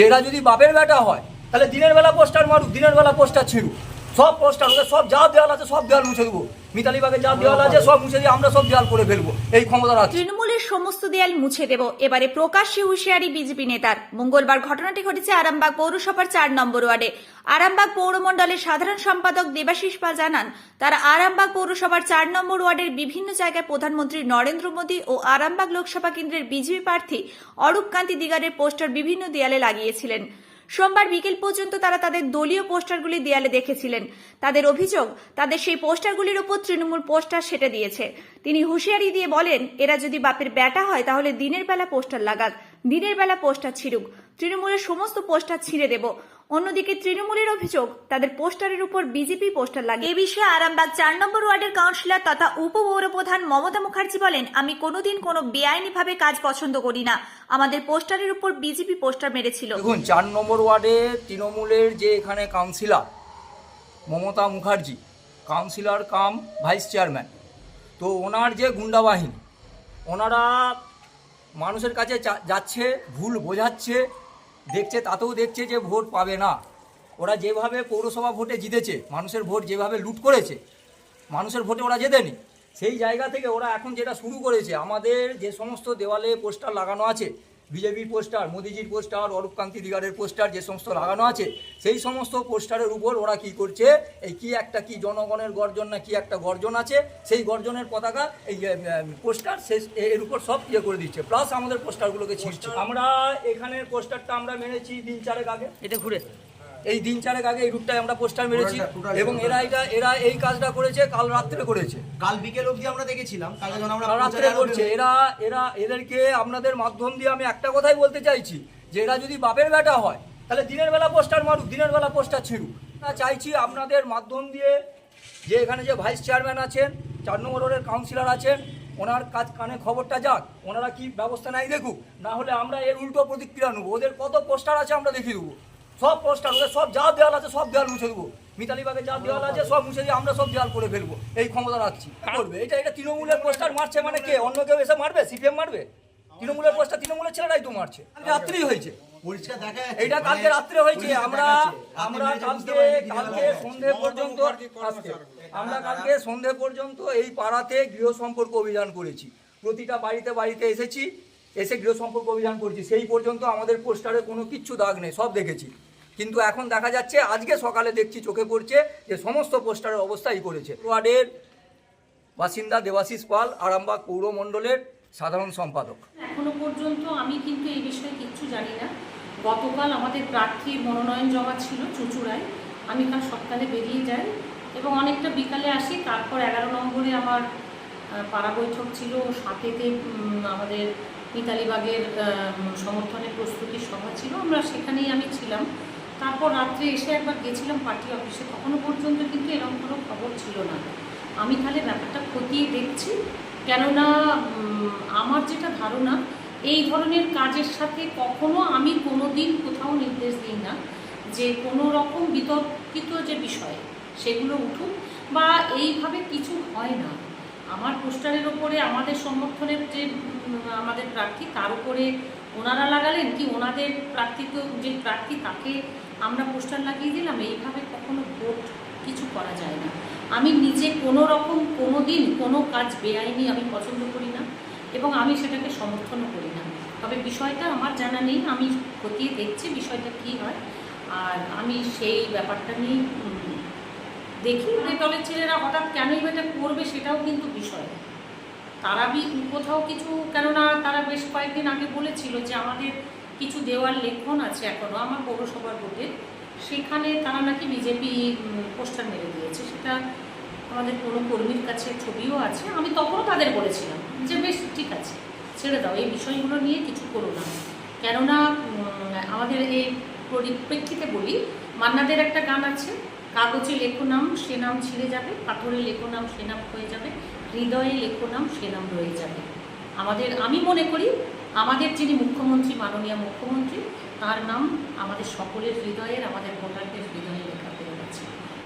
যে এরা যদি বাপের বেটা হয়, তাহলে দিনের বেলা পোস্টার মারুক, দিনের বেলা পোস্টার ছিড়ুক। সব পোস্টার ওদের সব যা দেওয়াল আছে সব দেওয়াল মুছে দেবো। মিতালি বাগের যা দেওয়াল আছে সব মুছে দিয়ে আমরা সব দেওয়াল করে ফেলব। এই ক্ষমতা রাখছি সমস্ত দেয়াল মুছে দেব। এবারে প্রকাশ্যে হুঁশিয়ারি বিজেপি নেতার। মঙ্গলবার ঘটনাটি ঘটেছে আরামবাগ পৌরসভার চার নম্বর ওয়ার্ডে। আরামবাগ পৌরমণ্ডলের সাধারণ সম্পাদক দেবাশিস পাল জানান, তারা আরামবাগ পৌরসভার চার নম্বর ওয়ার্ডের বিভিন্ন জায়গায় প্রধানমন্ত্রী নরেন্দ্র মোদী ও আরামবাগ লোকসভা কেন্দ্রের বিজেপি প্রার্থী অরূপ কান্তি দিগারের পোস্টার বিভিন্ন দেয়ালে লাগিয়েছিলেন। সোমবার বিকেল পর্যন্ত তারা তাদের দলীয় পোস্টারগুলি দেয়ালে দেখেছিলেন। তাদের অভিযোগ, তাদের সেই পোস্টারগুলির উপর তৃণমূল পোস্টার সেটে দিয়েছে। তিনি হুঁশিয়ারি দিয়ে বলেন, এরা যদি বাপের ব্যাটা হয় তাহলে দিনের বেলা পোস্টার লাগাক, দিনের বেলা পোস্টার ছিড়ুক। তৃণমূলের সমস্ত পোস্টার ছিঁড়ে দেব। অন্যদিকে তৃণমূলের অভিযোগ তাদের পোস্টারের উপর বিজেপি পোস্টার লাগে এ বিষয়ে আরামবাগ চার নম্বর ওয়ার্ডের কাউন্সিলর তথা উপপৌরপ্রধান মমতা মুখার্জি বলেন আমি কোনোদিন কোনো বেআইনিভাবে কাজ পছন্দ করি না। আমাদের পোস্টারের উপর বিজেপি পোস্টার মেরেছিল। দেখুন চার নম্বর ওয়ার্ডে তৃণমূলের যে এখানে councillor Mamata Mukherjee councillor cum vice chairman তো ওনার যে গুন্ডা বাহিনী ওনারা মানুষের কাছে যাচ্ছে ভুল বোঝাচ্ছে দেখছে, তাতেও দেখছে যে ভোট পাবে না। ওরা যেভাবে পৌরসভা ভোটে জিতেছে, মানুষের ভোট যেভাবে লুট করেছে, মানুষের ভোটে ওরা জেতেনি। সেই জায়গা থেকে ওরা এখন যেটা শুরু করেছে, আমাদের যে সমস্ত দেওয়ালে পোস্টার লাগানো আছে বিজেপির পোস্টার মোদিজির পোস্টার অরূপকান্তি দিগারের পোস্টার যে সমস্ত লাগানো আছে সেই সমস্ত পোস্টারের উপর ওরা কি করছে এই কি একটা কি জনগণের গর্জন না কি একটা গর্জন আছে সেই গর্জনের পতাকা এই পোস্টার শেষ এর উপর সব ইয়ে করে দিচ্ছে প্লাস আমাদের পোস্টারগুলোকে ছিঁড়ছে। আমরা এখানের পোস্টারটা আমরা মেরেছি দিন চারেক আগে। এটা ঘুরে। এই দিন চারেক আগে এই রুটটায় আমরা পোস্টার মেরেছি এবং এরা এটা এরা এই কাজটা করেছে কাল রাত্রে করেছে। কাল বিকেল অবধি আমরা দেখেছিলাম কালকে যখন আমরা কাল রাত্রে করছে। এরা এরা এদেরকে আপনাদের মাধ্যম দিয়ে আমি একটা কথাই বলতে চাইছি যে এরা যদি বাপের বেটা হয় তাহলে দিনের বেলা পোস্টার মারুক দিনের বেলা পোস্টার ছিড়ুক। না চাইছি আপনাদের মাধ্যম দিয়ে যে এখানে যে ভাইস চেয়ারম্যান আছেন চার নম্বর ওয়ার্ডের কাউন্সিলর আছেন ওনার কাজ কানে খবরটা যাক ওনারা কি ব্যবস্থা নাই দেখুক না হলে আমরা এর উল্টো প্রতিক্রিয়া নেব। ওদের কত পোস্টার আছে আমরা দেখিয়ে দেবো। সব পোস্টার ওদের সব যা দেওয়াল আছে সব দেওয়াল মুছে দেবো। মিতালি বাগে যা দেওয়াল আছে সব মুছে দিয়ে আমরা সব দেওয়াল করে ফেলব। এই ক্ষমতা রাখছি। করবে? এটা এটা তৃণমূলের পোস্টার মারছে মানে কে? অন্য কেউ এসে মারবে? সিপিএম মারবে? তৃণমূলের পোস্টার তৃণমূলের ছেলেরাই তো মারছে। রাত্রেই হয়েছে। এইটা কালকে মানে রাত্রে হয়েছে। আমরা আমরা কালকে কালকে সন্ধে পর্যন্ত আজকে আমরা কালকে সন্ধে পর্যন্ত এই পাড়াতে গৃহ সম্পর্ক অভিযান করেছি। প্রতিটা বাড়িতে বাড়িতে এসেছি এসে গৃহ সম্পর্ক অভিযান করেছি। সেই পর্যন্ত আমাদের পোস্টারে কোনো কিচ্ছু দাগ নেই সব দেখেছি। কিন্তু এখন দেখা যাচ্ছে আজকে সকালে দেখছি চোখে পড়ছে যে সমস্ত পোস্টারের অবস্থা এই করেছে। ওয়ার্ডের বাসিন্দা দেবাশিস পাল আরামবাগ পৌরমণ্ডলের সাধারণ সম্পাদক। এখনও পর্যন্ত আমি কিন্তু এই বিষয়ে কিচ্ছু জানি না। গতকাল আমাদের প্রার্থী মনোনয়ন জমা ছিল চুঁচুড়ায়। আমি কাল সকালে বেরিয়ে যাই এবং অনেকটা বিকালে আসি। তারপর এগারো নম্বরে আমার পাড়া বৈঠক ছিল। উম, আমাদের মিতালিবাগের সমর্থনে প্রস্তুতি সভা ছিল। আমরা সেখানেই আমি ছিলাম। তারপর রাত্রে এসে একবার গেছিলাম পার্টি অফিসে, তখনও পর্যন্ত কিন্তু এরকম কোনো খবর ছিল না। আমি তাহলে ব্যাপারটা খতিয়ে দেখছি। কেননা আমার যেটা ধারণা, এই ধরনের কাজের সাথে কখনো আমি কোনো দিন কোথাও নির্দেশ দিই না যে কোনো রকম বিতর্কিত যে বিষয়, সেগুলো উঠুক বা এইভাবে কিছু হয় না। আমার পোস্টারের ওপরে আমাদের সমর্থনের যে আমাদের প্রার্থী, তার উপরে ওনারা লাগালেন কি ওনাদের প্রার্থী যে প্রার্থী তাকে আমরা পোস্টার লাগিয়ে দিলাম, এইভাবে কখনো ভোট কিছু করা যায় না। আমি নিজে কোনো রকম, কোনো দিন কোনো কাজ বেআইনি আমি পছন্দ করি না এবং আমি সেটাকে সমর্থনও করি না। তবে বিষয়টা আমার জানা নেই, আমি খতিয়ে দেখছি বিষয়টা কী হয়। আর আমি সেই ব্যাপারটা নিয়ে দেখি যে দলের ছেলেরা হঠাৎ কেনই এটা করবে সেটাও কিন্তু বিষয়। তারা বি কোথাও কিছু, কেননা তারা বেশ কয়েকদিন আগে বলেছিল যে আমাদের কিছু দেওয়ার লেখন আছে এখনও আমার পৌরসভার ভোটে সেখানে তারা নাকি বিজেপি পোস্টার মেরে দিয়েছে। সেটা আমাদের কোনো কর্মীর কাছে ছবিও আছে। আমি তখনও তাদের বলেছিলাম যে, বেশ, ঠিক আছে, ছেড়ে দাও। এই বিষয়গুলো নিয়ে কিছু করো না। কেননা আমাদের এই পরিপ্রেক্ষিতে বলি, মান্নাদের একটা গান আছে, কাগজে লেখো নাম, সে নাম ছিঁড়ে যাবে, পাথরে লেখো নাম, সে নাম হয়ে যাবে, হৃদয়ে লেখো নাম, সে নাম রয়ে যাবে। আমাদের, আমি মনে করি আমাদের যিনি মুখ্যমন্ত্রী, মাননীয় মুখ্যমন্ত্রী, তার নাম আমাদের সকলের হৃদয়ের, আমাদের ভোটারদের হৃদয়ে লেখা গেছে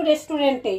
রেস্টুরেন্টে